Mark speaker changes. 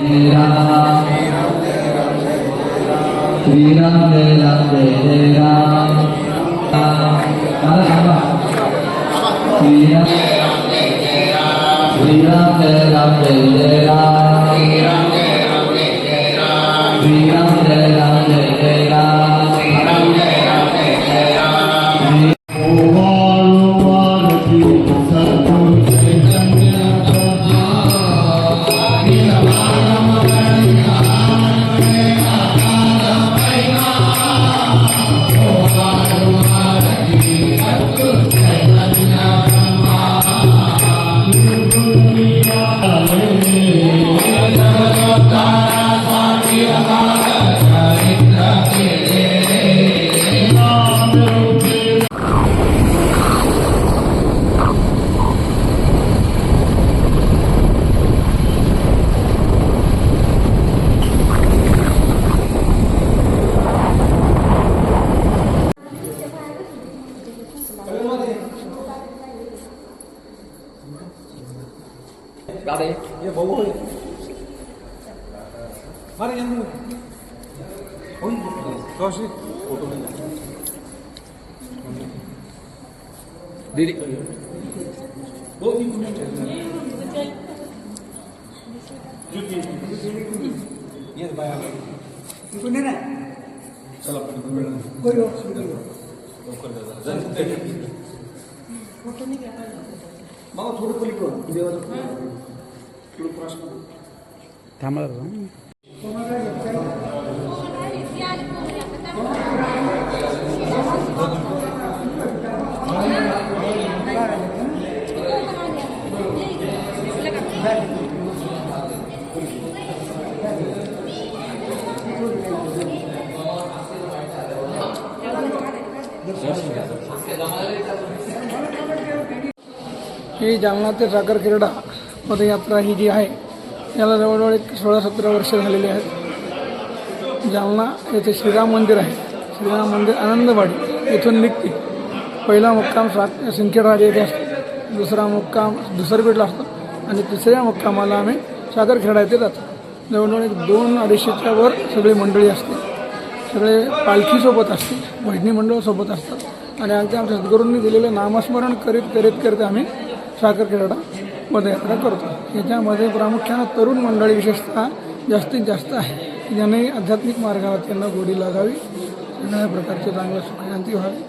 Speaker 1: Ram Jai Ram Jai Jai Ram Mana sama Sri Ram Sri Ram Jai Ram Jai Jai Ram Vào đi, với bố ơi Má đi nhanh luôn Ôi, coi xí Ủa tụi mình Đi đi bobo, mari yang ini. బాబా చూడు కొలికో దేవత చూడు ప్రశ్న తమరు Gracias.
Speaker 2: ही जालना ते साखरखेरडा पदयात्रा ही जी आहे याला जवळजवळ एक सोळा सतरा वर्ष झालेली आहेत. जालना येथे श्रीराम मंदिर आहे. श्रीराम मंदिर आनंदवाडी येथून निघते. पहिला मुक्काम सा सिंदखेडराजा येथे असतो. दुसरा मुक्काम दुसरपेठला असतो आणि तिसऱ्या मुक्कामाला आम्ही सागरखेडा येथे जातो. जवळजवळ एक दोन अडीचशेच्या वर सगळी मंडळी असते. सगळे पालखीसोबत असते भजनी मंडळ असतात. आणि अगदी आमच्या सद्गुरूंनी दिलेलं नामस्मरण करीत करीत करीत आम्ही साखर साखरखेडा पदयात्रा करतो. याच्यामध्ये प्रामुख्यानं तरुण मंडळी विशेषतः जास्तीत जास्त आहे. याने ज्याने आध्यात्मिक मार्गावर त्यांना गोडी लागावी. सगळ्या प्रकारचे चांगलं सुखशांती व्हावी.